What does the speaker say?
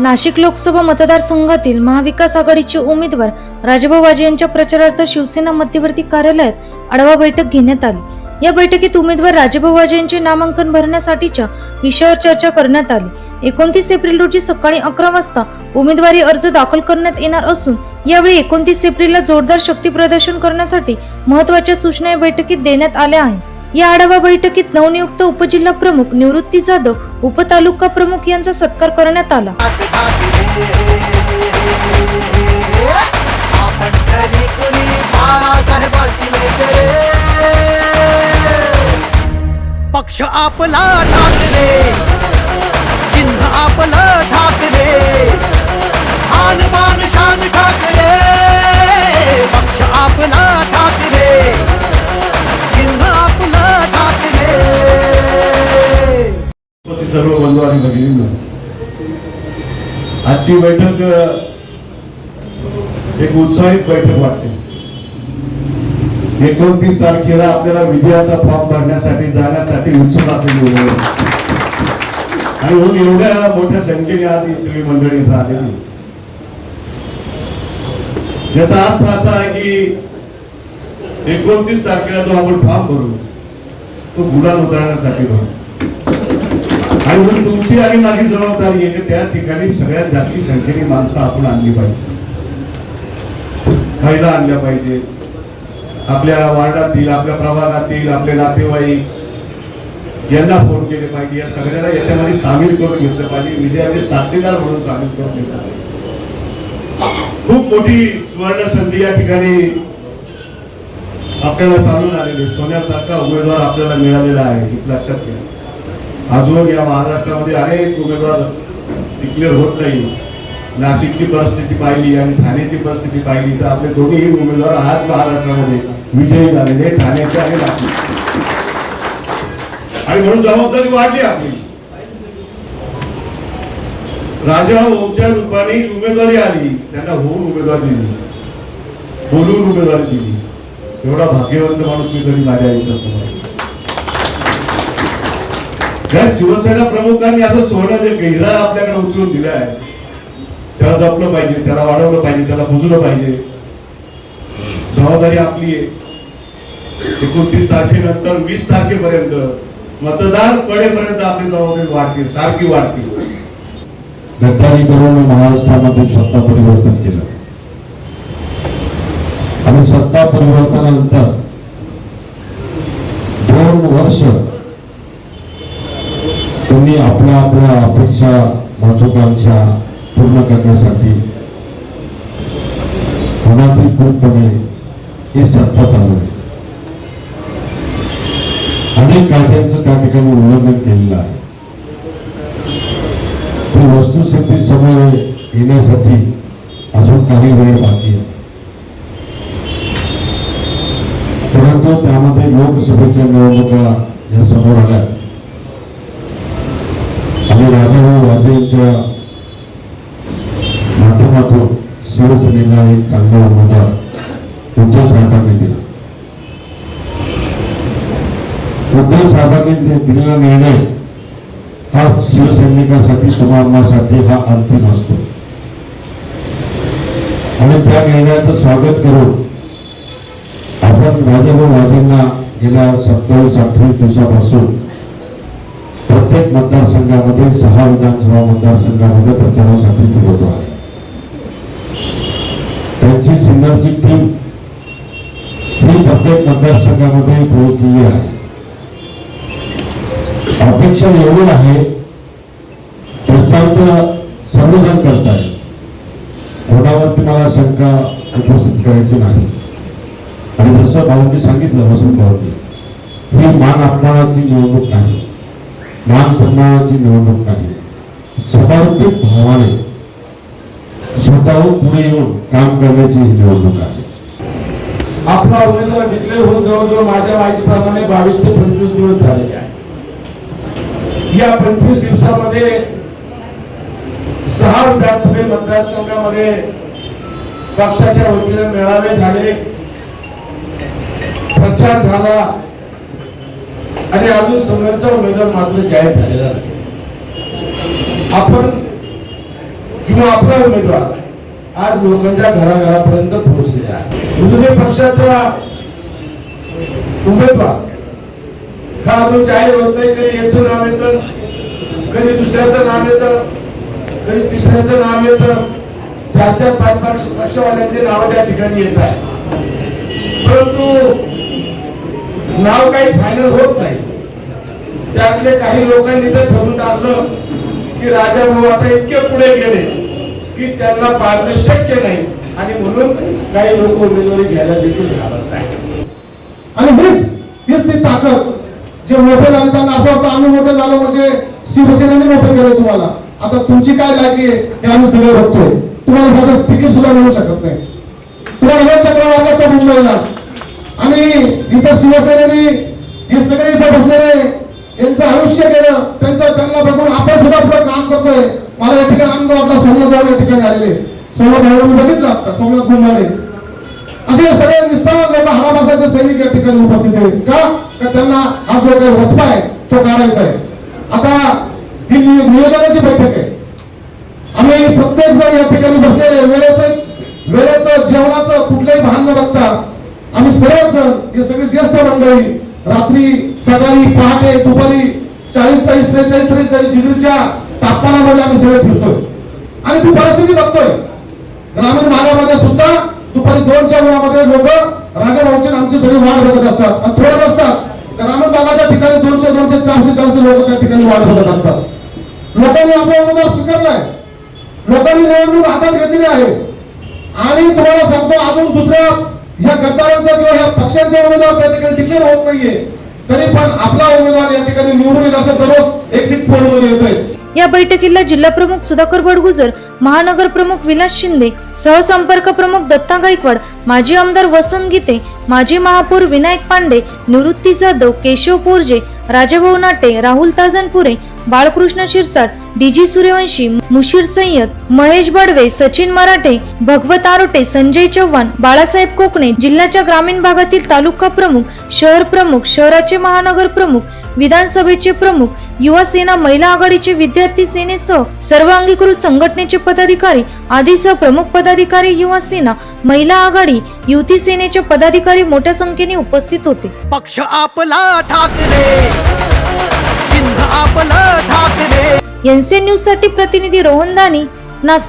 नाशिक लोकसभा मतदारसंघातील महाविकास आघाडीचे उमेदवार राजाभाऊ वाजे यांच्या प्रचारार्थ शिवसेना मध्यवर्ती कार्यालयात आढावा बैठक घेण्यात आली. या बैठकीत उमेदवार राजाभाऊ वाजे यांचे नामांकन भरण्यासाठीच्या विषयावर चर्चा करण्यात आली. एकोणतीस एप्रिल रोजी सकाळी अकरा वाजता उमेदवारी अर्ज दाखल करण्यात येणार असून यावेळी एकोणतीस एप्रिलला जोरदार शक्ती प्रदर्शन करण्यासाठी महत्त्वाच्या सूचना या बैठकीत देण्यात आल्या आहेत. या आढावा बैठकीत नवनियुक्त उपजिल्हा प्रमुख निवृत्ती जाधव उपतालुका प्रमुख यांचा सत्कार करण्यात आला. पक्ष आपला ठाकरे चिन्ह आपलं ठाकरे. सर्व बंधू आणि भगिनींनो आजची बैठक एक उत्साहित बैठक वाटते. एकोणतीस तारखेला आपल्याला विजयाचा फॉर्म भरण्यासाठी जाण्यासाठी उत्सुक असलेली आणि म्हणून एवढ्या मोठ्या संख्येने आज ही सगळी मंडळी इथं आलेली. याचा अर्थ असा आहे की एकोणतीस तारखेला जो आपण फॉर्म भरू तो गुलाल उतरण्यासाठी भरू. आणि म्हणून तुमची आणि माझी जबाबदारी आहे की त्या ठिकाणी सगळ्यात जास्ती संख्येने माणसं आपण आणली पाहिजे. फायदा आणल्या पाहिजे. आपल्या वार्डातील आपल्या प्रभागातील आपले नातेवाईक यांना फोन केले पाहिजे. या सगळ्यांना याच्यामध्ये सामील करून घेतलं पाहिजे. विजयाचे साक्षीदार म्हणून सामील करून घेतलं पाहिजे. खूप मोठी सुवर्ण संधी या ठिकाणी आपल्याला चालून आलेली सोन्यासारखा उमेदवार आपल्याला मिळालेला आहे लक्षात घ्या. अजून या महाराष्ट्रामध्ये अनेक उमेदवार डिक्लेअर होत नाही. नाशिकची परिस्थिती पाहिली आणि ठाण्याची परिस्थिती पाहिली तर आपले दोन्ही उमेदवार आज महाराष्ट्रामध्ये विजयी झालेले ठाण्याचे आणि नाशिक आणि म्हणून जबाबदारी वाढली आपली. राजा ओमच्या रूपाने उमेदवारी आली. त्यांना होऊन उमेदवारी दिली. बोलून उमेदवारी दिली. एवढा भाग्यवंत माणूस मी तरी माझ्या आयुष्यात ज्या शिवसेना प्रमुखांनी असं सोनं जे गहिरा आपल्याकडे उचलून दिलं आहे त्याला जपलं पाहिजे त्याला वाढवलं पाहिजे त्याला बुजलं पाहिजे. जबाबदारी आपली आहे. एकोणतीस तारखेनंतर वीस तारखेपर्यंत मतदार पडेपर्यंत आपली जबाबदारी वाढते सारखी वाढते. गद्दारी करून महाराष्ट्रामध्ये सत्ता परिवर्तन केलं. आणि सत्ता परिवर्तनानंतर दोन वर्ष त्यांनी आपल्या आपल्या अपेक्षा महत्वाकांक्षा पूर्ण करण्यासाठी अनाधिकृतपणे ही सत्ता चालवली अनेक कायद्यांचं त्या ठिकाणी उल्लंघन केलेलं आहे. ती वस्तुस्थिती समोर येण्यासाठी अजून काही वेळ बाकी शिवसेनेला एक चांगला उमेदवार उद्धव साहेबांनी दिला. उद्धव साहेबांनी दिलेला निर्णय हा शिवसैनिकासाठी कुमारणासाठी हा अंतिम असतो. आणि त्या निर्णयाचं स्वागत करून आपण राजाभाऊ राजेंना गेल्या सत्तावीस अठ्ठावीस दिवसापासून प्रत्येक मतदारसंघामध्ये सहा विधानसभा मतदारसंघामध्ये प्रचारासाठी फिरवतो आहे. त्यांची सिन्नरची टीम ही प्रत्येक मतदारसंघामध्ये पोहोचलेली आहे. अपेक्षा एवढी आहे प्रचारचं संबोधन करताय. कोणावरती मला शंका उपस्थित करायची नाही. आणि जसं भाऊंनी सांगितलं वसंत भाऊंनी ही मान अपमानाची निवडणूक नाही. मान सन्मानाची निवडणूक नाही. समर्पित भावाने स्वतःहून पुढे येऊन काम करण्याची ही निवडणूक आहे. आपला उमेदवार डिक्लेअर होऊन जवळजवळ माझ्या माहितीप्रमाणे बावीस ते पंचवीस दिवस झालेले आहे या पंचवीस दिवसामध्ये सहा विधानसभे मतदारसंघामध्ये पक्षाच्या वतीने मेळावे झाले प्रचार झाला आणि अजून सगळ्यांचा उमेदवार मात्र जाहीर झालेला नाही. आपण किंवा आपला उमेदवार आज लोकांच्या घराघरापर्यंत पोहोचलेला आहे. विरोधी पक्षाचा उमेदवार का अजून जाहीर होत नाही कधी याचं नाव येतं कधी दुसऱ्याचं नाव येतं कधी तिसऱ्याचं नाव येतं चार चार पाच पाच पक्षवाल्यांचे नावं त्या ठिकाणी येत आहे परंतु नाव काही फायनल होत नाही. त्यातले काही लोकांनी तर ठरवून टाकलं की राजा भाऊ आता इतके पुढे गेले. की त्यांना पाळणं शक्य नाही. आणि म्हणून काही लोक उमेदवारी घ्यायला देखील घाबरत नाही. आणि हीच हीच ती ताकद जे मोठे झाले त्यांना असं वाटतं आम्ही मोठे झालो म्हणजे शिवसेनेने मोठं केलं तुम्हाला. आता तुमची काय लायकी आहे हे आम्ही सगळं बघतोय. तुम्हाला साधं तिकीट सुद्धा मिळू शकत नाही. तुम्हाला दोन चक्र मारला तर मुंबईला आणि इथं शिवसेनेने हे सगळे इथं बसलेले यांचं आयुष्य केलं त्यांचं त्यांना बघून आपण सुद्धा पुढे काम करतोय. मला या ठिकाणी आनंद वाटला. सोमनाथ भाऊ या ठिकाणी आलेले सोमनाथ भाऊ मी बघितलं आता सोमनाथ कुंभारे. असे सगळे निष्ठावान लोक हरामासाचे सैनिक या ठिकाणी उपस्थित आहेत. का? का त्यांना हा जो काही वचपा आहे तो काढायचा आहे. आता ही नियोजनाची बैठक आहे. आम्ही प्रत्येक जण या ठिकाणी बसलेले वेळेचं वेळेचं जेवणाचं कुठलंही भान न बघता आम्ही सर्वच हे सगळे ज्येष्ठ मंडळी रात्री सकाळी पहाटे दुपारी चाळीस चाळीस त्रेचाळीस त्रेचाळीस डिग्रीच्या तापमानामध्ये आम्ही सगळे फिरतोय. आणि ती परिस्थिती बघतोय. ग्रामीण भागामध्ये सुद्धा दुपारी दोनच्या उन्हामध्ये लोक राजाभाऊची आमची सगळी वाट बघत असतात. आणि थोडं असतात ग्रामीण भागाच्या ठिकाणी दोनशे दोनशे चारशे चारशे लोक त्या ठिकाणी वाट बघत असतात. लोकांनी आपला उमेदवार स्वीकारलाय. लोकांनी निवडणूक हातात घेतलेली आहे. आणि तुम्हाला सांगतो अजून दुसऱ्या ह्या गद्दारांचा किंवा ह्या पक्षांचा उमेदवार त्या ठिकाणी डिक्लेअर होत नाहीये तरी पण आपला उमेदवार या ठिकाणी निवडून येत असं दररोज एक्झिट पोलमध्ये येतोय. या बैठकीला जिल्हा प्रमुख सुधाकर बडगुजर महानगर प्रमुख विलास शिंदे सहसंपर्क प्रमुख दत्ता गायकवाड माजी आमदार वसंत गीते माजी महापौर विनायक पांडे निवृत्ती जाधव केशव पोरजे राजाभाऊ नाटे राहुल ताजनपुरे बाळकृष्ण शिरसाट डीजी सूर्यवंशी मुशीर सय्यद महेश बडवे सचिन मराठे भगवत आरोटे संजय चव्हाण बाळासाहेब कोकणे जिल्ह्याच्या ग्रामीण भागातील तालुका प्रमुख शहर प्रमुख शहराचे महानगर प्रमुख विधानसभेचे प्रमुख युवा सेना महिला आघाडीचे विद्यार्थी सेनेसह सर्व अंगीकृत संघटनेचे पदाधिकारी आदीसह प्रमुख पदाधिकारी युवा सेना महिला आघाडी युती सेनेचे पदाधिकारी मोठ्या संख्येने उपस्थित होते. पक्ष आपला ठाकरे. चिन्ह आपलं ठाकरे. एनसीएन न्यूजसाठी प्रतिनिधी रोहन दानी नाशिक.